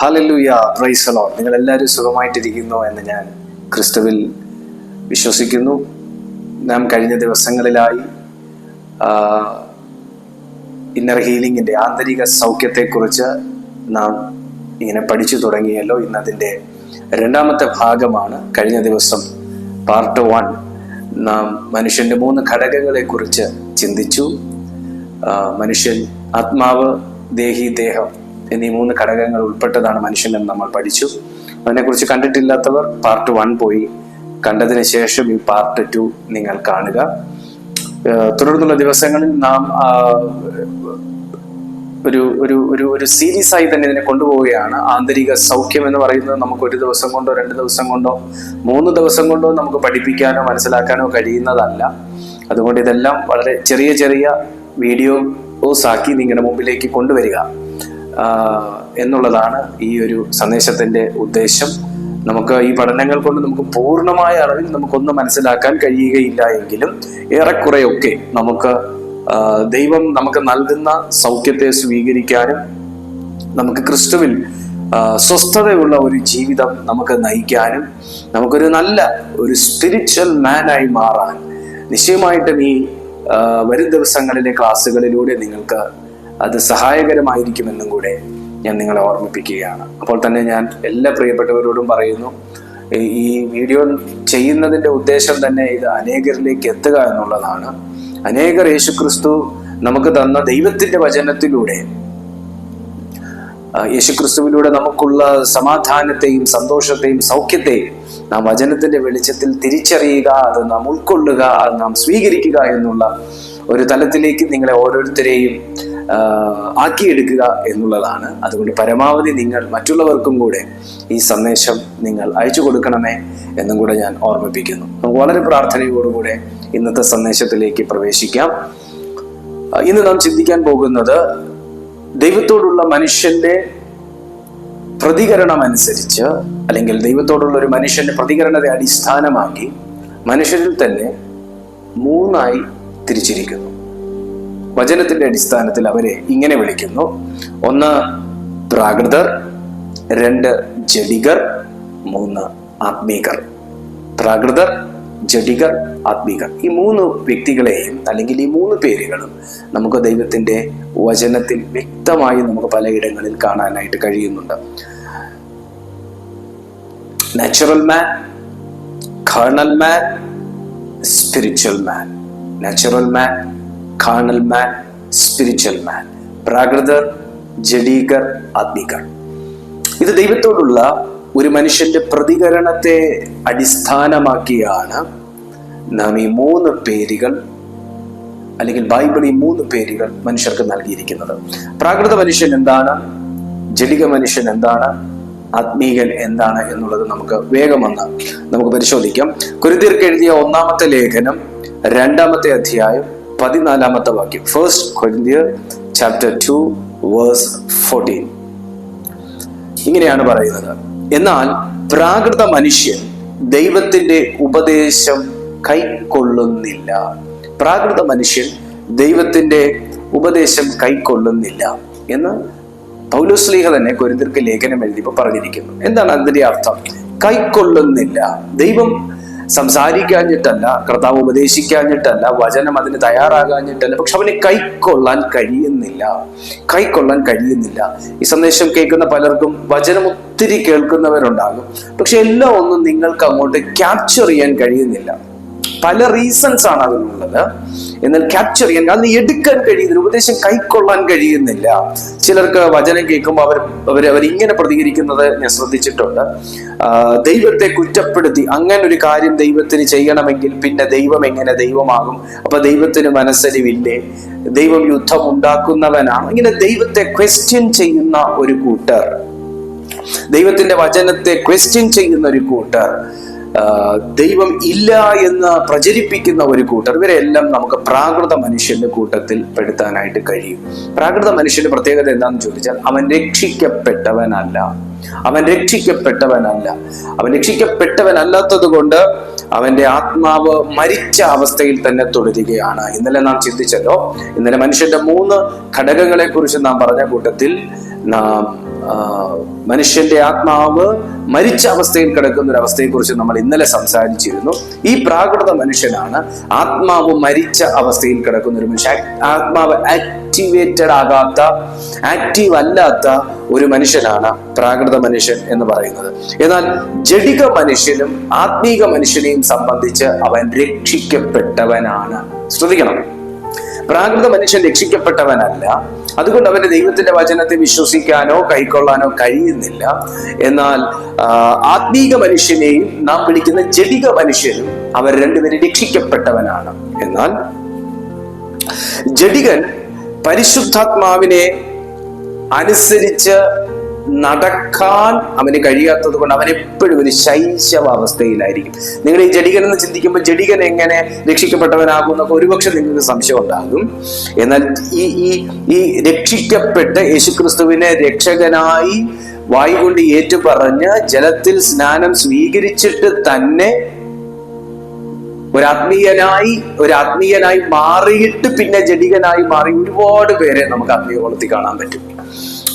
Hallelujah പ്രൈസലോ നിങ്ങൾ എല്ലാവരും സുഖമായിട്ടിരിക്കുന്നു എന്ന് ഞാൻ ക്രിസ്തുവിൽ വിശ്വസിക്കുന്നു. നാം കഴിഞ്ഞ ദിവസങ്ങളിലായി ഇന്നർ ഹീലിംഗിന്റെ ആന്തരിക സൗഖ്യത്തെക്കുറിച്ച് നാം ഇങ്ങനെ പഠിച്ചു തുടങ്ങിയല്ലോ. ഇന്ന് അതിന്റെ രണ്ടാമത്തെ ഭാഗമാണ് കഴിഞ്ഞ ദിവസം പാർട്ട് വൺ നാം മനുഷ്യന്റെ മൂന്ന് ഘടകങ്ങളെക്കുറിച്ച് ചിന്തിച്ചു. മനുഷ്യൻ ആത്മാവ് ദേഹി ദേഹം എന്നീ മൂന്ന് ഘടകങ്ങൾ ഉൾപ്പെട്ടതാണ് മനുഷ്യൻ എന്ന് നമ്മൾ പഠിച്ചു. അതിനെക്കുറിച്ച് കണ്ടിട്ടില്ലാത്തവർ പാർട്ട് വൺ പോയി. കണ്ടതിന് ശേഷം ഈ പാർട്ട് ടു നിങ്ങൾ കാണുക. തുടർന്നുള്ള ദിവസങ്ങളിൽ നാം ഒരു ഒരു ഒരു ഒരു സീരീസ് ആയി തന്നെ ഇതിനെ കൊണ്ടുപോവുകയാണ്. ആന്തരിക സൗഖ്യം എന്ന് പറയുന്നത് നമുക്ക് ഒരു ദിവസം കൊണ്ടോ രണ്ട് ദിവസം കൊണ്ടോ മൂന്ന് ദിവസം കൊണ്ടോ നമുക്ക് പഠിപ്പിക്കാനോ മനസ്സിലാക്കാനോ കഴിയുന്നതല്ല. അതുകൊണ്ട് ഇതെല്ലാം വളരെ ചെറിയ ചെറിയ വീഡിയോസ് ആക്കി നിങ്ങളുടെ മുമ്പിലേക്ക് കൊണ്ടുവരിക. എന്നുള്ളതാണ് ഈ ഒരു സന്ദേശത്തിന്റെ ഉദ്ദേശം. നമുക്ക് ഈ പഠനങ്ങൾ കൊണ്ട് നമുക്ക് പൂർണമായ അളവിൽ നമുക്കൊന്നും മനസ്സിലാക്കാൻ കഴിയുകയില്ല എങ്കിലും ഏറെക്കുറെയൊക്കെ നമുക്ക് ദൈവം നമുക്ക് നൽകുന്ന സൗഖ്യത്തെ സ്വീകരിക്കാനും നമുക്ക് ക്രിസ്തുവിൽ സ്വസ്ഥതയുള്ള ഒരു ജീവിതം നമുക്ക് നയിക്കാനും നമുക്കൊരു നല്ല ഒരു സ്പിരിച്വൽ മാനായി മാറാൻ നിശ്ചയമായിട്ടും ഈ വരും ദിവസങ്ങളിലെ ക്ലാസ്സുകളിലൂടെ നിങ്ങൾക്ക് അത് സഹായകരമായിരിക്കുമെന്നും കൂടെ ഞാൻ നിങ്ങളെ ഓർമ്മിപ്പിക്കുകയാണ്. അപ്പോൾ തന്നെ ഞാൻ എല്ലാ പ്രിയപ്പെട്ടവരോടും പറയുന്നു ഈ- വീഡിയോ ചെയ്യുന്നതിന്റെ ഉദ്ദേശം തന്നെ ഇത് അനേകരിലേക്ക് എത്തുക എന്നുള്ളതാണ്. അനേകർ യേശുക്രിസ്തു നമുക്ക് തന്ന ദൈവത്തിന്റെ വചനത്തിലൂടെ യേശുക്രിസ്തുവിലൂടെ നമുക്കുള്ള സമാധാനത്തെയും സന്തോഷത്തെയും സൗഖ്യത്തെയും നാം വചനത്തിന്റെ വെളിച്ചത്തിൽ തിരിച്ചറിയുക അത് നാം ഉൾക്കൊള്ളുക അത് നാം സ്വീകരിക്കുക എന്നുള്ള ഒരു തലത്തിലേക്ക് നിങ്ങളെ ഓരോരുത്തരെയും ആക്കിയെടുക്കുക എന്നുള്ളതാണ്. അതുകൊണ്ട് പരമാവധി നിങ്ങൾ മറ്റുള്ളവർക്കും കൂടെ ഈ സന്ദേശം നിങ്ങൾ അയച്ചു കൊടുക്കണമേ എന്നും കൂടെ ഞാൻ ഓർമ്മിപ്പിക്കുന്നു. വളരെ പ്രാർത്ഥനയോടുകൂടെ ഇന്നത്തെ സന്ദേശത്തിലേക്ക് പ്രവേശിക്കാം. ഇന്ന് നാം ചിന്തിക്കാൻ പോകുന്നത് ദൈവത്തോടുള്ള മനുഷ്യന്റെ പ്രതികരണം അനുസരിച്ച് അല്ലെങ്കിൽ ദൈവത്തോടുള്ള ഒരു മനുഷ്യന്റെ പ്രതികരണത്തെ അടിസ്ഥാനമാക്കി മനുഷ്യരിൽ തന്നെ മൂന്നായി തിരിച്ചിരിക്കുന്നു. വചനത്തിന്റെ അടിസ്ഥാനത്തിൽ അവരെ ഇങ്ങനെ വിളിക്കുന്നു. ഒന്ന് പ്രാകൃതർ രണ്ട് ജഡികർ മൂന്ന് ആത്മീകർ. പ്രാകൃതർ ജഡികർ ആത്മീകർ. ഈ മൂന്ന് വ്യക്തികളെയും അല്ലെങ്കിൽ ഈ മൂന്ന് പേരുകളും നമുക്ക് ദൈവത്തിന്റെ വചനത്തിൽ വ്യക്തമായി നമുക്ക് പലയിടങ്ങളിൽ കാണാനായിട്ട് കഴിയുന്നുണ്ട്. Natural man carnal man spiritual man natural man carnal man spiritual man പ്രാകൃതർ ജഡീകർ ആത്മീകർ ഇത് ദൈവത്തോടുള്ള ഒരു മനുഷ്യന്റെ പ്രതികരണത്തെ അടിസ്ഥാനമാക്കിയാണ് നാം ഈ മൂന്ന് പേരുകൾ അല്ലെങ്കിൽ ബൈബിൾ ഈ മൂന്ന് പേരുകൾ മനുഷ്യർക്ക് നൽകിയിരിക്കുന്നത്. പ്രാകൃത മനുഷ്യൻ എന്താണ്? ജഡിക മനുഷ്യൻ എന്താണ്? ആത്മീകൻ എന്താണ് എന്നുള്ളത് നമുക്ക് വേഗം വന്ന് നമുക്ക് പരിശോധിക്കാം. കുരുതിർക്ക് എഴുതിയ ഒന്നാമത്തെ ലേഖനം രണ്ടാമത്തെ അധ്യായം പതിനാലാമത്തെ വാക്യം. ഫസ്റ്റ് കൊരിന്തിയർ ചാപ്റ്റർ ടു വേഴ്സ് ഫോർട്ടീൻ ഇങ്ങനെയാണ് പറയുന്നത്. എന്നാൽ പ്രാകൃത മനുഷ്യൻ ദൈവത്തിന്റെ ഉപദേശം കൈക്കൊള്ളുന്നില്ല. പ്രാകൃത മനുഷ്യൻ ദൈവത്തിന്റെ ഉപദേശം കൈക്കൊള്ളുന്നില്ല എന്ന് പൗലോസ്ലീഹ തന്നെ കൊരിന്തിർക്ക് ലേഖനം എഴുതിയപ്പോൾ പറഞ്ഞിരിക്കുന്നു. എന്താണ് അതിന്റെ അർത്ഥം? കൈക്കൊള്ളുന്നില്ല. ദൈവം സംസാരിക്കാഞ്ഞിട്ടല്ല കർത്താവ് ഉപദേശിക്കാഞ്ഞിട്ടല്ല വചനം അതിന് തയ്യാറാകാഞ്ഞിട്ടല്ല പക്ഷെ അവന് കൈക്കൊള്ളാൻ കഴിയുന്നില്ല. കൈക്കൊള്ളാൻ കഴിയുന്നില്ല. ഈ സന്ദേശം കേൾക്കുന്ന പലർക്കും വചനം ഒത്തിരി കേൾക്കുന്നവരുണ്ടാകും. പക്ഷെ എല്ലാം ഒന്നും നിങ്ങൾക്ക് അങ്ങോട്ട് ക്യാപ്ചർ ചെയ്യാൻ കഴിയുന്നില്ല. പല റീസൺസ് ആണ് അതിനുള്ളത് എന്നാൽ ക്യാപ്ചർ ചെയ്യാൻ അതിന് എടുക്കാൻ കഴിയുന്നില്ല ഉപദേശം കൈക്കൊള്ളാൻ കഴിയുന്നില്ല. ചിലർക്ക് വചനം കേൾക്കുമ്പോൾ അവർ അവർ അവരിങ്ങനെ പ്രതികരിക്കുന്നത് ഞാൻ ശ്രദ്ധിച്ചിട്ടുണ്ട്. ദൈവത്തെ കുറ്റപ്പെടുത്തി അങ്ങനെ ഒരു കാര്യം ദൈവത്തിന് ചെയ്യണമെങ്കിൽ പിന്നെ ദൈവം എങ്ങനെ ദൈവമാകും? അപ്പൊ ദൈവത്തിന് മനസ്സലിവില്ലേ ദൈവം യുദ്ധം ഉണ്ടാക്കുന്നവനാണ്. ഇങ്ങനെ ദൈവത്തെ ക്വസ്റ്റ്യൻ ചെയ്യുന്ന ഒരു കൂട്ടർ. ദൈവത്തിന്റെ വചനത്തെ ക്വസ്റ്റ്യൻ ചെയ്യുന്ന ഒരു കൂട്ടർ. ദൈവം ഇല്ല എന്ന് പ്രചരിപ്പിക്കുന്ന ഒരു കൂട്ടർ ഇവരെല്ലാം നമുക്ക് പ്രാകൃത മനുഷ്യന്റെ കൂട്ടത്തിൽ പെടുത്താനായിട്ട് കഴിയും. പ്രാകൃത മനുഷ്യന്റെ പ്രത്യേകത എന്താണെന്ന് ചോദിച്ചാൽ അവൻ രക്ഷിക്കപ്പെട്ടവനല്ല. അവൻ രക്ഷിക്കപ്പെട്ടവനല്ല. അവൻ രക്ഷിക്കപ്പെട്ടവനല്ലാത്തത് കൊണ്ട് അവന്റെ ആത്മാവ് മരിച്ച അവസ്ഥയിൽ തന്നെ തുടരുകയാണ്. ഇന്നലെ നാം ചിന്തിച്ചല്ലോ ഇന്നലെ മനുഷ്യന്റെ മൂന്ന് ഘടകങ്ങളെ കുറിച്ച് നാം പറഞ്ഞ കൂട്ടത്തിൽ നാം മനുഷ്യന്റെ ആത്മാവ് മരിച്ച അവസ്ഥയിൽ കിടക്കുന്ന ഒരു അവസ്ഥയെക്കുറിച്ച് നമ്മൾ ഇന്നലെ സംസാരിച്ചിരുന്നു. ഈ പ്രാകൃത മനുഷ്യനാണ് ആത്മാവ് മരിച്ച അവസ്ഥയിൽ കിടക്കുന്ന ഒരു മനുഷ്യൻ ആത്മാവ് ആക്ടിവേറ്റഡ് ആകാത്ത ആക്റ്റീവ് അല്ലാത്ത ഒരു മനുഷ്യനാണ് പ്രാകൃത മനുഷ്യൻ എന്ന് പറയുന്നത്. എന്നാൽ ജഡിക മനുഷ്യനും ആത്മീക മനുഷ്യനെയും സംബന്ധിച്ച് അവൻ രക്ഷിക്കപ്പെട്ടവനാണ്. ശ്രദ്ധിക്കണം. പ്രാകൃത മനുഷ്യൻ രക്ഷിക്കപ്പെട്ടവനല്ല. അതുകൊണ്ട് അവന്റെ ദൈവത്തിന്റെ വചനത്തെ വിശ്വസിക്കാനോ കൈക്കൊള്ളാനോ കഴിയുന്നില്ല. എന്നാൽ ആത്മീക മനുഷ്യനെയും നാം വിളിക്കുന്ന ജടിക മനുഷ്യനും അവർ രണ്ടുപേരും രക്ഷിക്കപ്പെട്ടവനാണ്. എന്നാൽ ജഡികൻ പരിശുദ്ധാത്മാവിനെ അനുസരിച്ച് നടക്കാൻ അവന് കഴിയാത്തത് കൊണ്ട് അവൻ എപ്പോഴും ഒരു ശൈശവ അവസ്ഥയിലായിരിക്കും നിങ്ങൾ ഈ ജഡികൻ എന്ന് ചിന്തിക്കുമ്പോൾ ജഡികൻ എങ്ങനെ രക്ഷിക്കപ്പെട്ടവനാകും എന്നൊക്കെ ഒരുപക്ഷെ നിങ്ങൾക്ക് സംശയം ഉണ്ടാകും. എന്നാൽ ഈ ഈ ഈ രക്ഷിക്കപ്പെട്ട യേശുക്രിസ്തുവിനെ രക്ഷകനായി വായുകൊണ്ട് ഏറ്റുപറഞ്ഞ് ജലത്തിൽ സ്നാനം സ്വീകരിച്ചിട്ട് തന്നെ ഒരാത്മീയനായി ഒരാത്മീയനായി മാറിയിട്ട് പിന്നെ ജഡികനായി മാറി ഒരുപാട് പേരെ നമുക്ക് ആത്മീയ വളർത്തി കാണാൻ പറ്റും.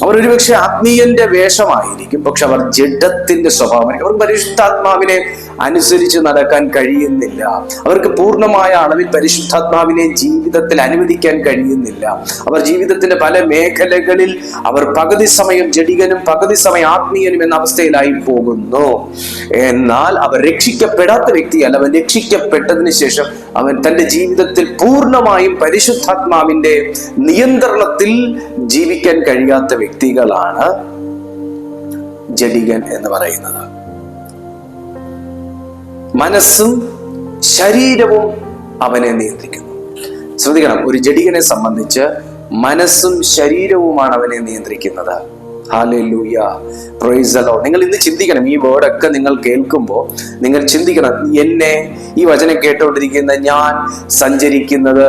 അവർ ഒരുപക്ഷെ ആത്മീയന്റെ വേഷമായിരിക്കും പക്ഷെ അവർ ജഡത്തിന്റെ സ്വഭാവം അവർ പരിശുദ്ധാത്മാവിനെ അനുസരിച്ച് നടക്കാൻ കഴിയുന്നില്ല. അവർക്ക് പൂർണമായ അളവിൽ പരിശുദ്ധാത്മാവിനെ ജീവിതത്തിൽ അനുവദിക്കാൻ കഴിയുന്നില്ല. അവർ ജീവിതത്തിന്റെ പല മേഖലകളിൽ അവർ പകുതി സമയം ജഡികനും പകുതി സമയം ആത്മീയനും എന്ന അവസ്ഥയിലായി പോകുന്നു. എന്നാൽ അവർ രക്ഷിക്കപ്പെടാത്ത വ്യക്തിയല്ല. അവർ രക്ഷിക്കപ്പെട്ടതിന് ശേഷം അവൻ തന്റെ ജീവിതത്തിൽ പൂർണമായും പരിശുദ്ധാത്മാവിന്റെ നിയന്ത്രണത്തിൽ ജീവിക്കാൻ കഴിയാത്ത വ്യക്തികളാണ് ജഡികൻ എന്ന് പറയുന്നത്. മനസ്സും ശരീരവും അവനെ നിയന്ത്രിക്കുന്നു. ശ്രദ്ധിക്കണം ഒരു ജഡികനെ സംബന്ധിച്ച് മനസ്സും ശരീരവുമാണ് അവനെ നിയന്ത്രിക്കുന്നത്. ഹാലൂയ പ്രൊയ്സലോ നിങ്ങൾ ഇന്ന് ചിന്തിക്കണം ഈ വേർഡൊക്കെ നിങ്ങൾ കേൾക്കുമ്പോൾ നിങ്ങൾ ചിന്തിക്കണം എന്നെ ഈ വചനം കേട്ടുകൊണ്ടിരിക്കുന്ന ഞാൻ സഞ്ചരിക്കുന്നത്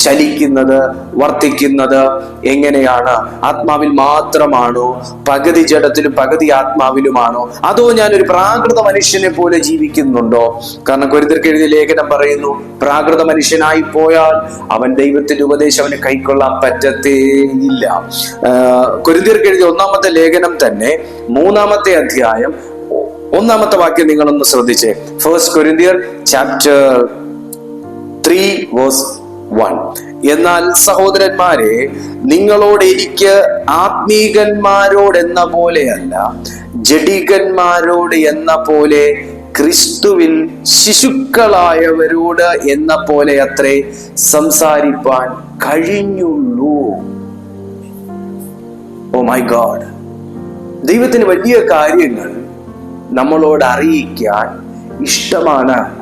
ചലിക്കുന്നത് വർത്തിക്കുന്നത് എങ്ങനെയാണ്? ആത്മാവിൽ മാത്രമാണോ? പകുതി ജഡത്തിലും പകുതി ആത്മാവിലുമാണോ? അതോ ഞാൻ ഒരു പ്രാകൃത മനുഷ്യനെ പോലെ ജീവിക്കുന്നുണ്ടോ? കാരണം കൊരിന്തർക്ക് എഴുതിയ ലേഖനം പറയുന്നു പ്രാകൃത മനുഷ്യനായി പോയാൽ അവൻ ദൈവത്തിന്റെ ഉപദേശം അവന് കൈക്കൊള്ളാൻ പറ്റത്തേയില്ല. കൊരിന്തർക്ക് എഴുതിയ ഒന്നാമത്തെ ലേഖനം തന്നെ മൂന്നാമത്തെ അധ്യായം ഒന്നാമത്തെ വാക്യം നിങ്ങളൊന്ന് ശ്രദ്ധിച്ചേ. ഫേസ്റ്റ് കൊരിന്തിയർ ചാപ്റ്റർ ത്രീ വേഴ്സ് വൺ എന്നാൽ സഹോദരന്മാരെ നിങ്ങളോട് എനിക്ക് ആത്മീകന്മാരോട് എന്ന പോലെയല്ല ജഡികന്മാരോട് എന്ന പോലെ ക്രിസ്തുവിൽ ശിശുക്കളായവരോട് എന്ന പോലെ അത്രേ സംസാരിപ്പാൻ കഴിഞ്ഞുള്ളൂ. ഓ മൈ ഗോഡ് ദൈവത്തിന് വലിയ കാര്യങ്ങൾ നമ്മളോട് അറിയിക്കാൻ ഇഷ്ടമാണ്.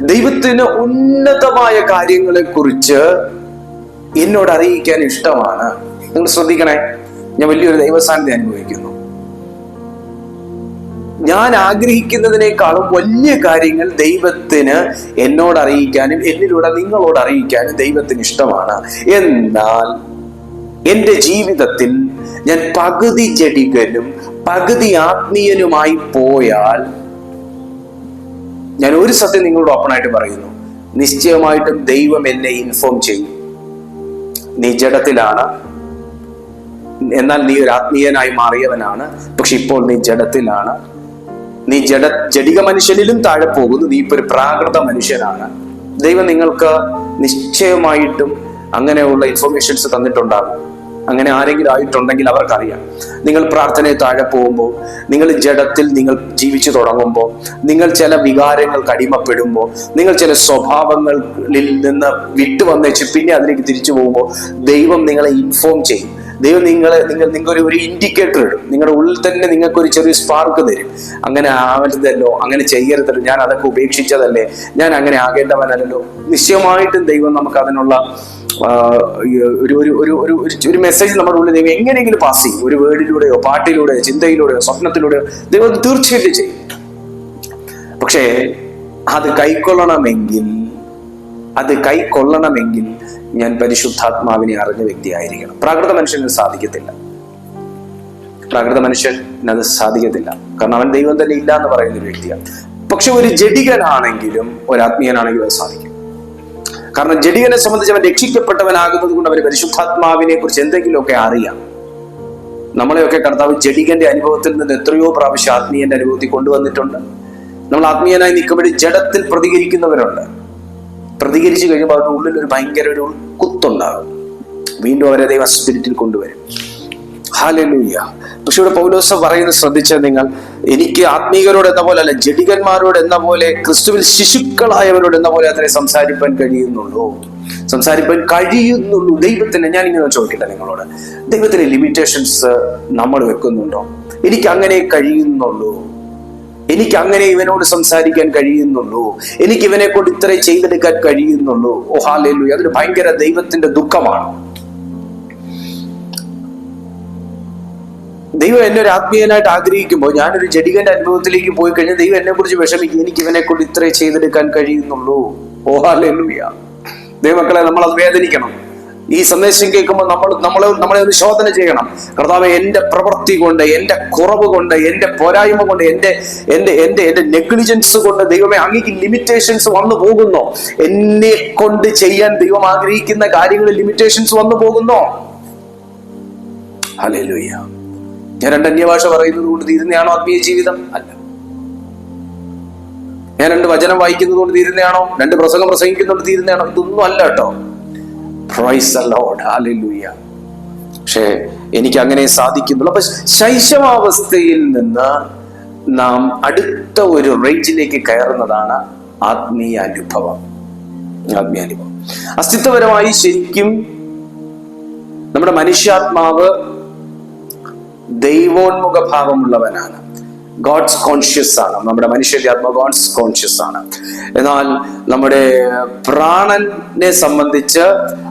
ദൈവത്തിന് ഉന്നതമായ കാര്യങ്ങളെ കുറിച്ച് എന്നോട് അറിയിക്കാൻ ഇഷ്ടമാണ്. നിങ്ങൾ ശ്രദ്ധിക്കണേ ഞാൻ വലിയൊരു ദൈവസാന്നിധ്യം അനുഭവിക്കുന്നു. ഞാൻ ആഗ്രഹിക്കുന്നതിനേക്കാളും വലിയ കാര്യങ്ങൾ ദൈവത്തിന് എന്നോട് അറിയിക്കാനും എന്നിലൂടെ നിങ്ങളോട് അറിയിക്കാനും ദൈവത്തിന് ഇഷ്ടമാണ്. എന്നാൽ എന്റെ ജീവിതത്തിൽ ഞാൻ പകുതി ജടികനും പകുതി ആത്മീയനുമായി പോയാൽ ഞാൻ ഒരു സത്യം നിങ്ങളോട് ഓപ്പണായിട്ട് പറയുന്നു. നിശ്ചയമായിട്ടും ദൈവം എന്നെ ഇൻഫോം ചെയ്യും. നീ ജഡത്തിലാണ്. എന്നാൽ നീ ഒരു ആത്മീയനായി മാറിയവനാണ്. പക്ഷെ ഇപ്പോൾ നീ ജഡത്തിലാണ്. നീ ജഡ ജഡിക മനുഷ്യനിലും താഴെ പോകുന്നു. നീ ഇപ്പൊ ഒരു പ്രാകൃത മനുഷ്യനാണ്. ദൈവം നിങ്ങൾക്ക് നിശ്ചയമായിട്ടും അങ്ങനെയുള്ള ഇൻഫർമേഷൻസ് തന്നിട്ടുണ്ടാകും. അങ്ങനെ ആരെങ്കിലും ആയിട്ടുണ്ടെങ്കിൽ അവർക്കറിയാം. നിങ്ങൾ പ്രാർത്ഥനയെ താഴെ പോകുമ്പോൾ നിങ്ങൾ ജഡത്തിൽ നിങ്ങൾ ജീവിച്ചു തുടങ്ങുമ്പോൾ നിങ്ങൾ ചില വികാരങ്ങൾ അടിമപ്പെടുമ്പോൾ നിങ്ങൾ ചില സ്വഭാവങ്ങളിൽ നിന്ന് വിട്ടു വന്നേച്ച് പിന്നെ അതിലേക്ക് തിരിച്ചു പോകുമ്പോൾ ദൈവം നിങ്ങളെ ഇൻഫോം ചെയ്യും. ദൈവം നിങ്ങളെ നിങ്ങൾ നിങ്ങൾക്ക് ഒരു ഇൻഡിക്കേറ്റർ ഇടും. നിങ്ങളുടെ ഉള്ളിൽ തന്നെ നിങ്ങൾക്ക് ഒരു ചെറിയ സ്പാർക്ക് തരും. അങ്ങനെ ആവരുതല്ലോ അങ്ങനെ ചെയ്യരുതല്ലോ. ഞാൻ അതൊക്കെ ഉപേക്ഷിച്ചതല്ലേ. ഞാൻ അങ്ങനെ ആകേണ്ടവനല്ലോ നിശ്ചയമായിട്ടും ദൈവം നമുക്ക് അതിനുള്ള ഒരു ഒരു ഒരു ഒരു ഒരു- മെസ്സേജ് നമ്മുടെ ഉള്ളിൽ ദൈവം എങ്ങനെയെങ്കിലും പാസ് ചെയ്യും. ഒരു വേർഡിലൂടെയോ പാട്ടിലൂടെയോ ചിന്തയിലൂടെയോ സ്വപ്നത്തിലൂടെയോ ദൈവം തീർച്ചയായിട്ടും ചെയ്യും. പക്ഷേ അത് കൈക്കൊള്ളണമെങ്കിൽ അത് കൈക്കൊള്ളണമെങ്കിൽ ഞാൻ പരിശുദ്ധാത്മാവിനെ അറിഞ്ഞ വ്യക്തിയായിരിക്കണം. പ്രാകൃത മനുഷ്യന് സാധിക്കത്തില്ല. പ്രാകൃത മനുഷ്യൻ അത് സാധിക്കത്തില്ല. കാരണം അവൻ ദൈവം തന്നെ ഇല്ല എന്ന് പറയുന്ന ഒരു വ്യക്തിയാണ്. പക്ഷെ ഒരു ജഡികനാണെങ്കിലും ഒരു ആത്മീയനാണെങ്കിലും അത് സാധിക്കും. കാരണം ജഡികനെ സംബന്ധിച്ച് അവൻ രക്ഷിക്കപ്പെട്ടവനാകുന്നത് കൊണ്ട് അവന് പരിശുദ്ധാത്മാവിനെ കുറിച്ച് എന്തെങ്കിലുമൊക്കെ അറിയാം. നമ്മളെയൊക്കെ കർത്താവ് ജഡികന്റെ അനുഭവത്തിൽ നിന്ന് എത്രയോ പ്രാവശ്യം ആത്മീയന്റെ അനുഭവത്തിൽ കൊണ്ടുവന്നിട്ടുണ്ട്. നമ്മൾ ആത്മീയനായി നിൽക്കുമ്പോൾ ജഡത്തിൽ പ്രതികരിക്കുന്നവരുണ്ട്. പ്രതികരിച്ചു കഴിയുമ്പോൾ അവരുടെ ഉള്ളിൽ ഒരു ഭയങ്കര ഒരു കുത്തുണ്ടാകും. വീണ്ടും അവരെ ദൈവ സ്പിരിറ്റിൽ കൊണ്ടുവരും. ഹാലലൂയ്യ പക്ഷെ ഇവിടെ പൗലോസ പറയുന്നത് ശ്രദ്ധിച്ച നിങ്ങൾ എനിക്ക് ആത്മീകരോട് എന്ന പോലെ അല്ല ജഡികന്മാരോട് എന്ന പോലെ ക്രിസ്തുവിൽ ശിശുക്കളായവരോട് എന്ന പോലെ അതിനെ സംസാരിപ്പാൻ കഴിയുന്നുള്ളൂ. സംസാരിപ്പാൻ കഴിയുന്നുള്ളൂ. ദൈവത്തിന് ഞാൻ ഇങ്ങനെ ചോദിക്കട്ടെ നിങ്ങളോട്. ദൈവത്തിന് ലിമിറ്റേഷൻസ് നമ്മൾ വെക്കുന്നുണ്ടോ? എനിക്ക് അങ്ങനെ കഴിയുന്നുള്ളൂ. എനിക്ക് അങ്ങനെ ഇവനോട് സംസാരിക്കാൻ കഴിയുന്നുള്ളൂ. എനിക്ക് ഇവനെ കൊണ്ട് ഇത്ര ചെയ്തെടുക്കാൻ കഴിയുന്നുള്ളൂ. ഓ അതൊരു ഭയങ്കര ദൈവത്തിന്റെ ദുഃഖമാണ്. ദൈവം എന്നെ ഒരു ആത്മീയനായിട്ട് ആഗ്രഹിക്കുമ്പോൾ ഞാനൊരു ജഡികന്റെ അനുഭവത്തിലേക്ക് പോയി കഴിഞ്ഞാൽ ദൈവം എന്നെ കുറിച്ച് വിഷമിക്കും. എനിക്ക് ഇവനെ കൊണ്ട് ഇത്രേ ചെയ്തെടുക്കാൻ കഴിയുന്നുള്ളൂ. ഓ ദൈവക്കളെ നമ്മൾ അത് വേദനിക്കണം. ഈ സന്ദേശം കേൾക്കുമ്പോൾ നമ്മൾ നമ്മളെ നമ്മളെ ഒന്ന് ശോധന ചെയ്യണം. കർത്താവ് എന്റെ പ്രവൃത്തി കൊണ്ട് എന്റെ കുറവ് കൊണ്ട് എന്റെ പോരായ്മ കൊണ്ട് എന്റെ എന്റെ എന്റെ എന്റെ നെഗ്ലിജൻസ് കൊണ്ട് ദൈവമേ അങ്ങേക്ക് ലിമിറ്റേഷൻസ് വന്നു പോകുന്നോ? എന്നെ കൊണ്ട് ചെയ്യാൻ ദൈവം ആഗ്രഹിക്കുന്ന കാര്യങ്ങളിൽ ലിമിറ്റേഷൻസ് വന്നു പോകുന്നോ? ഹലേലുയ്യ ഞാൻ രണ്ട് അന്യഭാഷ പറയുന്നത് കൊണ്ട് തീരുന്നയാണോ ആത്മീയ ജീവിതം? അല്ല. ഞാൻ രണ്ട് വചനം വായിക്കുന്നത് കൊണ്ട് തീരുന്നതാണോ രണ്ട് പ്രസംഗം പ്രസംഗിക്കുന്നതുകൊണ്ട് തീരുന്നതാണോ ഇതൊന്നും അല്ല കേട്ടോ. പക്ഷേ എനിക്ക് അങ്ങനെ സാധിക്കുന്നുള്ളൂ അപ്പൊ ശൈശവാവസ്ഥയിൽ നിന്ന് നാം അടുത്ത ഒരു റേഞ്ചിലേക്ക് കയറുന്നതാണ് ആത്മീയ അനുഭവം. ആത്മീയ അനുഭവം. അസ്തിത്വപരമായി ശരിക്കും നമ്മുടെ മനുഷ്യാത്മാവ് ദൈവോന്മുഖ ഭാവമുള്ളവനാണ് ഗോഡ്സ് കോൺഷ്യസ് ആണ്. നമ്മുടെ മനുഷ്യന്റെ ആത്മ ഗോഡ്സ് കോൺഷ്യസ് ആണ്. എന്നാൽ നമ്മുടെ പ്രാണനെ സംബന്ധിച്ച്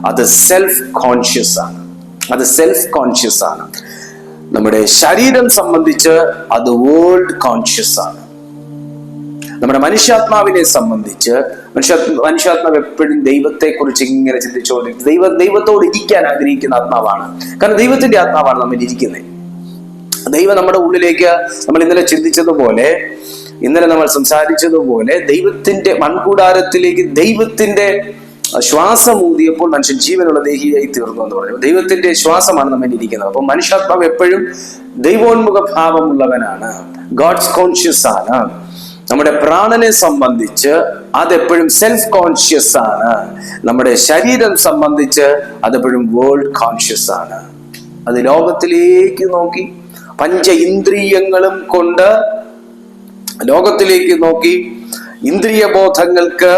അത് സെൽഫ് കോൺഷ്യസ് ആണ്. അത് സെൽഫ് കോൺഷ്യസ് ആണ്. നമ്മുടെ ശരീരം സംബന്ധിച്ച് അത് വേൾഡ് കോൺഷ്യസ് ആണ്. നമ്മുടെ മനുഷ്യാത്മാവിനെ സംബന്ധിച്ച് മനുഷ്യ മനുഷ്യാത്മാവ് എപ്പോഴും ദൈവത്തെ കുറിച്ച് ഇങ്ങനെ ചിന്തിച്ചുകൊണ്ട് ദൈവ ദൈവത്തോട് ഇരിക്കാൻ ആഗ്രഹിക്കുന്ന ആത്മാവാണ്. കാരണം ദൈവത്തിന്റെ ആത്മാവാണ് നമ്മൾ ഇരിക്കുന്നത്. ദൈവം നമ്മുടെ ഉള്ളിലേക്ക് നമ്മൾ ഇന്നലെ ചിന്തിച്ചതുപോലെ ഇന്നലെ നമ്മൾ സംസാരിച്ചതുപോലെ ദൈവത്തിന്റെ മൺകൂടാരത്തിലേക്ക് ദൈവത്തിന്റെ ശ്വാസം ഊതിയപ്പോൾ മനുഷ്യൻ ജീവനുള്ള ദേഹിയായി തീർന്നു എന്ന് പറഞ്ഞു. ദൈവത്തിന്റെ ശ്വാസമാണ് നമ്മൾ ഇരിക്കുന്നത്. അപ്പൊ മനുഷ്യാത്മാവ് എപ്പോഴും ദൈവോന്മുഖ ഭാവമുള്ളവനാണ് ഗോഡ്സ് കോൺഷ്യസ് ആണ്. നമ്മുടെ പ്രാണനെ സംബന്ധിച്ച് അതെപ്പോഴും സെൽഫ് കോൺഷ്യസ് ആണ്. നമ്മുടെ ശരീരം സംബന്ധിച്ച് അതെപ്പോഴും വേൾഡ് കോൺഷ്യസ് ആണ്. അത് ലോകത്തിലേക്ക് നോക്കി പഞ്ച ഇന്ദ്രിയങ്ങളും കൊണ്ട് ലോകത്തിലേക്ക് നോക്കി ഇന്ദ്രിയ ബോധങ്ങൾക്ക്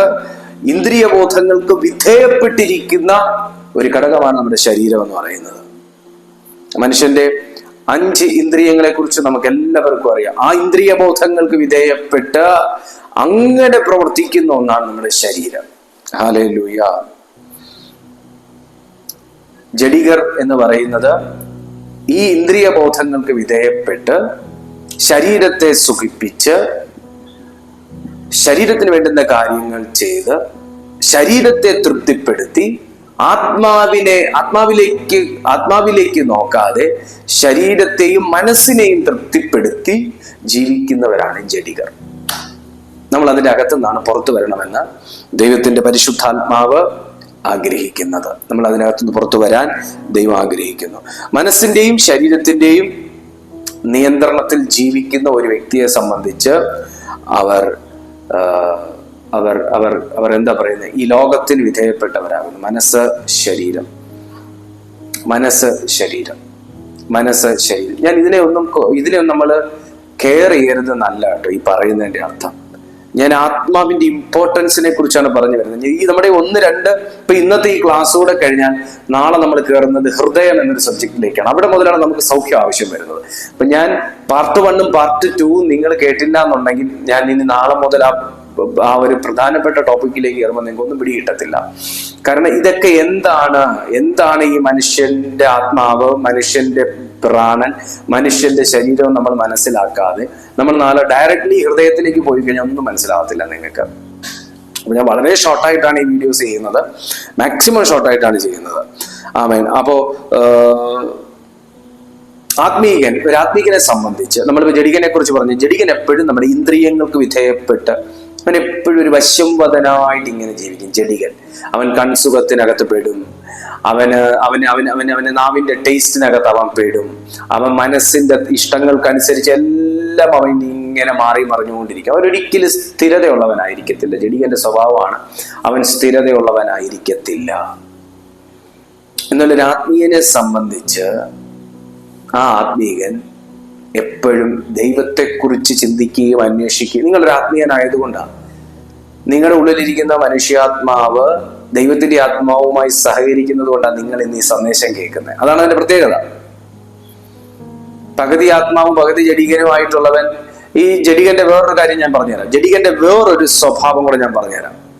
ഇന്ദ്രിയ ബോധങ്ങൾക്ക് വിധേയപ്പെട്ടിരിക്കുന്ന ഒരു ഘടകമാണ് നമ്മുടെ ശരീരം എന്ന് പറയുന്നത്. മനുഷ്യന്റെ അഞ്ച് ഇന്ദ്രിയങ്ങളെ കുറിച്ച് നമുക്ക് എല്ലാവർക്കും അറിയാം. ആ ഇന്ദ്രിയ ബോധങ്ങൾക്ക് വിധേയപ്പെട്ട് അങ്ങനെ പ്രവർത്തിക്കുന്ന ഒന്നാണ് നമ്മുടെ ശരീരം. ഹാലൂയ ജഡികർ എന്ന് പറയുന്നത് ഈ ഇന്ദ്രിയ ബോധങ്ങൾക്ക് വിധേയപ്പെട്ട് ശരീരത്തെ സുഖിപ്പിച്ച് ശരീരത്തിന് വേണ്ടുന്ന കാര്യങ്ങൾ ചെയ്ത് ശരീരത്തെ തൃപ്തിപ്പെടുത്തി ആത്മാവിനെ ആത്മാവിലേക്ക് ആത്മാവിലേക്ക് നോക്കാതെ ശരീരത്തെയും മനസ്സിനെയും തൃപ്തിപ്പെടുത്തി ജീവിക്കുന്നവരാണ് ജഡികർ. നമ്മൾ അതിന്റെ അകത്തു നിന്നാണ് പുറത്തു വരണമെന്ന് ദൈവത്തിന്റെ പരിശുദ്ധാത്മാവ് ആഗ്രഹിക്കുന്നത്. നമ്മൾ അതിനകത്തുനിന്ന് പുറത്തു വരാൻ ദൈവം ആഗ്രഹിക്കുന്നു. മനസ്സിന്റെയും ശരീരത്തിന്റെയും നിയന്ത്രണത്തിൽ ജീവിക്കുന്ന ഒരു വ്യക്തിയെ സംബന്ധിച്ച് അവർ അവർ അവർ അവർ എന്താ പറയുന്നത് ഈ ലോകത്തിന് വിധേയപ്പെട്ടവരാകുന്നു. മനസ്സ് ശരീരം. മനസ്സ് ശരീരം. മനസ്സ് ശരീരം. ഞാൻ ഇതിനെ ഒന്നും ഇതിനെ നമ്മൾ കെയർ ചെയ്യരുത് നല്ല കേട്ടോ ഈ പറയുന്നതിന്റെ അർത്ഥം. ഞാൻ ആത്മാവിന്റെ ഇമ്പോർട്ടൻസിനെ കുറിച്ചാണ് പറഞ്ഞു വരുന്നത്. ഈ നമ്മുടെ ഒന്ന് രണ്ട് ഇപ്പൊ ഇന്നത്തെ ഈ ക്ലാസ് കൂടെ കഴിഞ്ഞാൽ നാളെ നമ്മൾ കയറുന്നത് ഹൃദയം എന്നൊരു സബ്ജക്റ്റിലേക്കാണ് അവിടെ മുതലാണ് നമുക്ക് സൗഖ്യം ആവശ്യം വരുന്നത്. അപ്പൊ ഞാൻ പാർട്ട് വണ്ണും പാർട്ട് ടൂവും നിങ്ങൾ കേട്ടില്ല എന്നുണ്ടെങ്കിൽ ഞാൻ ഇനി നാളെ മുതൽ ആ ആ ഒരു പ്രധാനപ്പെട്ട ടോപ്പിക്കിലേക്ക് കയറുമ്പോൾ നിങ്ങൾക്ക് ഒന്നും പിടി കിട്ടത്തില്ല കാരണം ഇതൊക്കെ എന്താണ്? എന്താണ് ഈ മനുഷ്യന്റെ ആത്മാവ് മനുഷ്യന്റെ പ്രാണൻ മനുഷ്യന്റെ ശരീരം നമ്മൾ മനസ്സിലാക്കാതെ നമ്മൾ നാളെ ഡയറക്ട്ലി ഹൃദയത്തിലേക്ക് പോയി കഴിഞ്ഞാൽ ഒന്നും മനസ്സിലാവത്തില്ല നിങ്ങൾക്ക്. അപ്പൊ ഞാൻ വളരെ ഷോർട്ടായിട്ടാണ് ഈ വീഡിയോസ് ചെയ്യുന്നത്. മാക്സിമം ഷോർട്ടായിട്ടാണ് ചെയ്യുന്നത്. ആമേൻ അപ്പോ ആഹ്, ആത്മീകൻ ഒരു ആത്മീകനെ സംബന്ധിച്ച് നമ്മൾ ജഡികനെ കുറിച്ച് പറഞ്ഞു. ജഡികൻ എപ്പോഴും നമ്മുടെ ഇന്ദ്രിയങ്ങൾക്ക് വിധേയപ്പെട്ട് അവൻ എപ്പോഴും ഒരു വശംവദനായിട്ട് ഇങ്ങനെ ജീവിക്കും. ചെടികൾ. അവൻ കൺസുഖത്തിനകത്ത് പെടും. അവന് അവന് അവന് അവന് അവന് നാവിന്റെ ടേസ്റ്റിനകത്ത് അവൻ പെടും. അവൻ മനസ്സിന്റെ ഇഷ്ടങ്ങൾക്കനുസരിച്ച് എല്ലാം അവൻ ഇങ്ങനെ മാറി മറിഞ്ഞുകൊണ്ടിരിക്കും. അവൻ ഒരിക്കലും സ്ഥിരതയുള്ളവനായിരിക്കത്തില്ല. ചെടികന്റെ സ്വഭാവമാണ് അവൻ സ്ഥിരതയുള്ളവനായിരിക്കത്തില്ല. എന്നാൽ ഒരു ആത്മീയനെ സംബന്ധിച്ച് ആ ആത്മീയൻ എപ്പോഴും ദൈവത്തെക്കുറിച്ച് ചിന്തിക്കുകയും അന്വേഷിക്കുകയും നിങ്ങളൊരു ആത്മീയനായതുകൊണ്ടാണ്. നിങ്ങളുടെ ഉള്ളിലിരിക്കുന്ന മനുഷ്യാത്മാവ് ദൈവത്തിന്റെ ആത്മാവുമായി സഹകരിക്കുന്നത് കൊണ്ടാണ് നിങ്ങൾ ഇന്ന് ഈ സന്ദേശം കേൾക്കുന്നത്. അതാണ് അതിന്റെ പ്രത്യേകത. പകുതി ആത്മാവും പകുതി ജഡികനുമായിട്ടുള്ളവൻ. ഈ ജഡികന്റെ വേറൊരു കാര്യം ഞാൻ പറഞ്ഞുതരാം. ജഡികന്റെ വേറൊരു സ്വഭാവം കൂടെ ഞാൻ പറഞ്ഞുതരാം.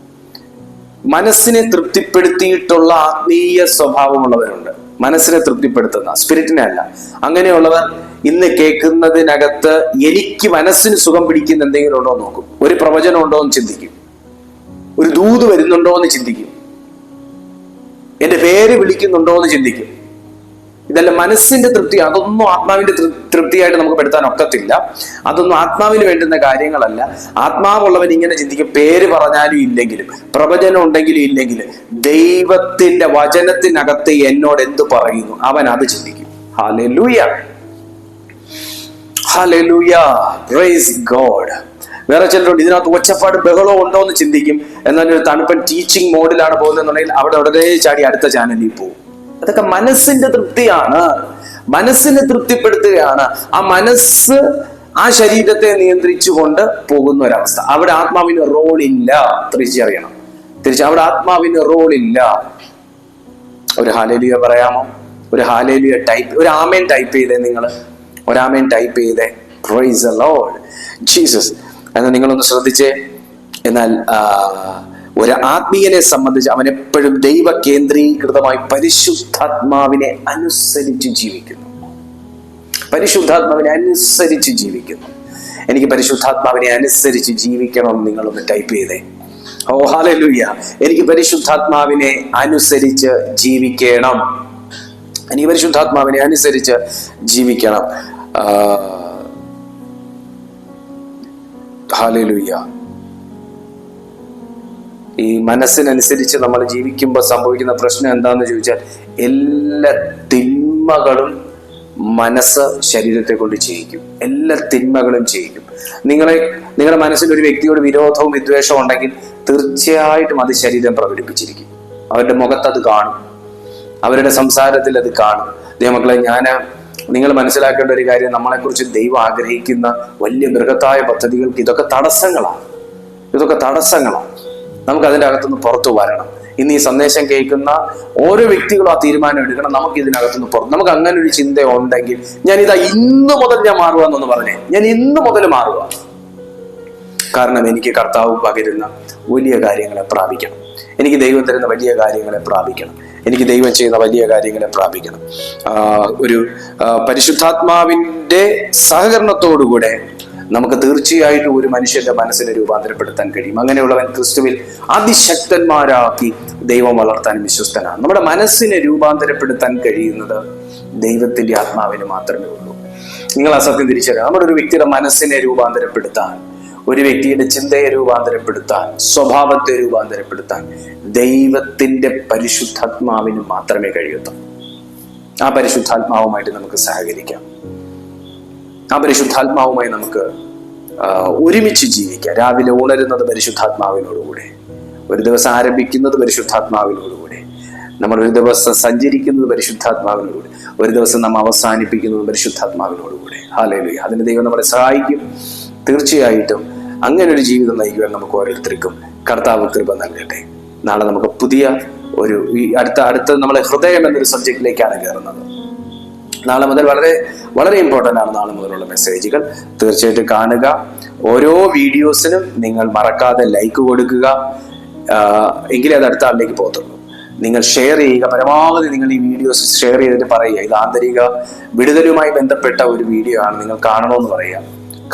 മനസ്സിനെ തൃപ്തിപ്പെടുത്തിയിട്ടുള്ള ആത്മീയ സ്വഭാവമുള്ളവരുണ്ട്. മനസ്സിനെ തൃപ്തിപ്പെടുത്തുന്ന സ്പിരിറ്റിനെ അല്ല. അങ്ങനെയുള്ളവർ ഇന്ന് കേൾക്കുന്നതിനകത്ത് എനിക്ക് മനസ്സിന് സുഖം പിടിക്കുന്ന എന്തെങ്കിലും ഉണ്ടോ എന്ന് നോക്കും. ഒരു പ്രവചനം ഉണ്ടോ എന്ന് ചിന്തിക്കും. ഒരു ദൂത് വരുന്നുണ്ടോ എന്ന് ചിന്തിക്കും. എന്റെ പേര് വിളിക്കുന്നുണ്ടോ എന്ന് ചിന്തിക്കും. ഇതല്ല മനസ്സിന്റെ തൃപ്തി അതൊന്നും ആത്മാവിന്റെ തൃപ്തിയായിട്ട് നമുക്ക് പെടുത്താൻ ഒക്കത്തില്ല. അതൊന്നും ആത്മാവിന് വേണ്ടുന്ന കാര്യങ്ങളല്ല. ആത്മാവുള്ളവൻ ഇങ്ങനെ ചിന്തിക്കും. പേര് പറഞ്ഞാലും ഇല്ലെങ്കിലും പ്രവചനം ഉണ്ടെങ്കിലും ഇല്ലെങ്കിലും ദൈവത്തിന്റെ വചനത്തിനകത്ത് എന്നോട് എന്ത് പറയുന്നു? അവൻ അത് ചിന്തിക്കും. ഹാലൂയ വേറെ ചിലരുണ്ട് ഇതിനകത്ത് ഒച്ചപ്പാട് ബഹളോ ഉണ്ടോ എന്ന് ചിന്തിക്കും. എന്നാൽ ഒരു തണുപ്പൻ ടീച്ചിങ് മോഡിലാണ് പോകുന്നതെന്നുണ്ടെങ്കിൽ അവിടെ ഉടനെ ചാടി അടുത്ത ചാനലിൽ പോകും. അതൊക്കെ മനസ്സിന്റെ തൃപ്തിയാണ്. മനസ്സിനെ തൃപ്തിപ്പെടുത്തുകയാണ്. ആ മനസ്സ് ആ ശരീരത്തെ നിയന്ത്രിച്ചുകൊണ്ട് പോകുന്ന ഒരവസ്ഥ. അവിടെ ആത്മാവിന് റോൾ ഇല്ല. തിരിച്ചറിയണം തിരിച്ച് അവിടെ ആത്മാവിന് റോൾ ഇല്ല. ഒരു ഹാലേലിയ പറയാമോ? ഒരു ഹാലേലിയ ടൈപ്പ് ഒരു ആമേൻ ടൈപ്പ് ചെയ്തേ നിങ്ങൾ. ഒരാമേൻ ടൈപ്പ് ചെയ്തേ. പ്രൈസ് ജീസസ് എന്ന് നിങ്ങളൊന്ന് ശ്രദ്ധിച്ചേ. എന്നാൽ ഒരു ആത്മീയനെ സംബന്ധിച്ച് അവൻ എപ്പോഴും ദൈവ കേന്ദ്രീകൃതമായി പരിശുദ്ധാത്മാവിനെ അനുസരിച്ച് ജീവിക്കുന്നു. പരിശുദ്ധാത്മാവിനെ അനുസരിച്ച് ജീവിക്കുന്നു. എനിക്ക് പരിശുദ്ധാത്മാവിനെ അനുസരിച്ച് ജീവിക്കണം നിങ്ങളൊന്ന് ടൈപ്പ് ചെയ്തേ. ഓ ഹാലലുയ്യ എനിക്ക് പരിശുദ്ധാത്മാവിനെ അനുസരിച്ച് ജീവിക്കണം. എനിക്ക് പരിശുദ്ധാത്മാവിനെ അനുസരിച്ച് ജീവിക്കണം. ഈ മനസ്സിനനുസരിച്ച് നമ്മൾ ജീവിക്കുമ്പോൾ സംഭവിക്കുന്ന പ്രശ്നം എന്താണെന്ന് ചോദിച്ചാൽ എല്ലാ തിന്മകളും മനസ്സ് ശരീരത്തെ കൊണ്ട് ചെയ്യിക്കും. എല്ലാ തിന്മകളും ചെയ്യിക്കും. നിങ്ങളെ നിങ്ങളുടെ മനസ്സിൽ ഒരു വ്യക്തിയോട് വിരോധവും വിദ്വേഷവും ഉണ്ടെങ്കിൽ തീർച്ചയായിട്ടും അത് ശരീരം പ്രകടിപ്പിച്ചിരിക്കും. അവരുടെ മുഖത്ത് അത് കാണും. അവരുടെ സംസാരത്തിൽ അത് കാണും. ദൈവമക്കളെ ഞാൻ നിങ്ങൾ മനസ്സിലാക്കേണ്ട ഒരു കാര്യം നമ്മളെക്കുറിച്ച് ദൈവം ആഗ്രഹിക്കുന്ന വലിയ ബൃഹത്തായ പദ്ധതികൾക്ക് ഇതൊക്കെ തടസ്സങ്ങളാണ്. ഇതൊക്കെ തടസ്സങ്ങളാണ്. നമുക്ക് അതിന്റെ അകത്തുനിന്ന് പുറത്തു വരണം. ഇന്ന് ഈ സന്ദേശം കേൾക്കുന്ന ഓരോ വ്യക്തികളും ആ തീരുമാനം എടുക്കണം. നമുക്ക് ഇതിനകത്തുനിന്ന് പുറത്ത് നമുക്ക് അങ്ങനെ ഒരു ചിന്ത ഉണ്ടെങ്കിൽ ഞാൻ ഇതാ ഇന്ന് മുതൽ ഞാൻ മാറുക എന്നൊന്ന് പറഞ്ഞേ. ഞാൻ ഇന്ന് മുതൽ മാറുക. കാരണം എനിക്ക് കർത്താവ് പകരുന്ന വലിയ കാര്യങ്ങളെ പ്രാപിക്കണം. എനിക്ക് ദൈവം തരുന്ന വലിയ കാര്യങ്ങളെ പ്രാപിക്കണം. എനിക്ക് ദൈവം ചെയ്യുന്ന വലിയ കാര്യങ്ങളെ പ്രാപിക്കണം. ഒരു പരിശുദ്ധാത്മാവിന്റെ സഹകരണത്തോടുകൂടെ നമുക്ക് തീർച്ചയായിട്ടും ഒരു മനുഷ്യന്റെ മനസ്സിനെ രൂപാന്തരപ്പെടുത്താൻ കഴിയും. അങ്ങനെയുള്ളവൻ ക്രിസ്തുവിൽ അതിശക്തന്മാരാക്കി ദൈവം വളർത്താൻ വിശ്വസ്തനാണ്. നമ്മുടെ മനസ്സിനെ രൂപാന്തരപ്പെടുത്താൻ കഴിയുന്നത് ദൈവത്തിന്റെ ആത്മാവിന് മാത്രമേ ഉള്ളൂ. നിങ്ങൾ അസത്യം സത്യം തിരിച്ചറിയാം നമ്മുടെ ഒരു വ്യക്തിയുടെ മനസ്സിനെ രൂപാന്തരപ്പെടുത്താൻ ഒരു വ്യക്തിയുടെ ചിന്തയെ രൂപാന്തരപ്പെടുത്താൻ സ്വഭാവത്തെ രൂപാന്തരപ്പെടുത്താൻ ദൈവത്തിന്റെ പരിശുദ്ധാത്മാവിന് മാത്രമേ കഴിയൂ ആ പരിശുദ്ധാത്മാവുമായിട്ട് നമുക്ക് സഹകരിക്കാം. ആ പരിശുദ്ധാത്മാവുമായി നമുക്ക് ഒരുമിച്ച് ജീവിക്കാം. രാവിലെ ഉണരുന്നത് പരിശുദ്ധാത്മാവിനോടുകൂടെ ഒരു ദിവസം ആരംഭിക്കുന്നത് പരിശുദ്ധാത്മാവിനോടുകൂടെ നമ്മൾ ഒരു ദിവസം സഞ്ചരിക്കുന്നത് പരിശുദ്ധാത്മാവിനോടുകൂടെ ഒരു ദിവസം നാം അവസാനിപ്പിക്കുന്നത് പരിശുദ്ധാത്മാവിനോടുകൂടെ. ഹാലേലു അതിന് ദൈവം നമ്മളെ സഹായിക്കും. തീർച്ചയായിട്ടും അങ്ങനെ ഒരു ജീവിതം നയിക്കുവാൻ നമുക്ക് ഓരോരുത്തർക്കും കർത്താവ് കൃപ നൽകട്ടെ. നാളെ നമുക്ക് പുതിയ ഒരു ഈ അടുത്ത അടുത്ത നമ്മളെ ഹൃദയം എന്നൊരു സബ്ജക്റ്റിലേക്കാണ് കയറുന്നത്. നാളെ മുതൽ വളരെ വളരെ ഇമ്പോർട്ടന്റ് ആണ് നാളെ മുതലുള്ള മെസ്സേജുകൾ തീർച്ചയായിട്ടും കാണുക. ഓരോ വീഡിയോസിനും നിങ്ങൾ മറക്കാതെ ലൈക്ക് കൊടുക്കുക. എങ്കിലേ അത് അടുത്ത ആളിലേക്ക് പോകത്തുള്ളൂ. നിങ്ങൾ ഷെയർ ചെയ്യുക. പരമാവധി നിങ്ങൾ ഈ വീഡിയോസ് ഷെയർ ചെയ്തിട്ട് പറയുക. ഇത് ആന്തരിക വിടുതലുമായി ബന്ധപ്പെട്ട ഒരു വീഡിയോ ആണ്. നിങ്ങൾ കാണണമെന്ന് പറയുക.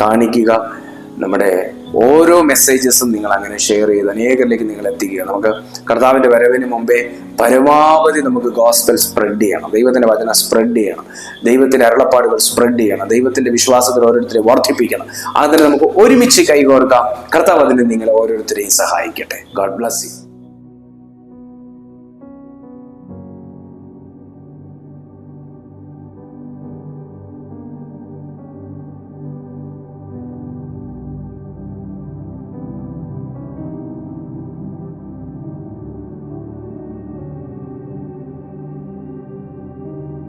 കാണിക്കുക. നമ്മുടെ ഓരോ മെസ്സേജസും നിങ്ങൾ അങ്ങനെ ഷെയർ ചെയ്ത് അനേകരിലേക്ക് നിങ്ങൾ എത്തിക്കുക നമുക്ക് കർത്താവിന്റെ വരവിന് മുമ്പേ പരമാവധി നമുക്ക് ഗോസ്പൽ സ്പ്രെഡ് ചെയ്യണം. ദൈവത്തിന്റെ വചന സ്പ്രെഡ് ചെയ്യണം. ദൈവത്തിന്റെ അരുളപ്പാടുകൾ സ്പ്രെഡ് ചെയ്യണം. ദൈവത്തിന്റെ വിശ്വാസത്തിൽ ഓരോരുത്തരെ വർദ്ധിപ്പിക്കണം. അതിന് നമുക്ക് ഒരുമിച്ച് കൈകോർക്കാം. കർത്താവ് അതിന് നിങ്ങളെ ഓരോരുത്തരെയും സഹായിക്കട്ടെ. God bless you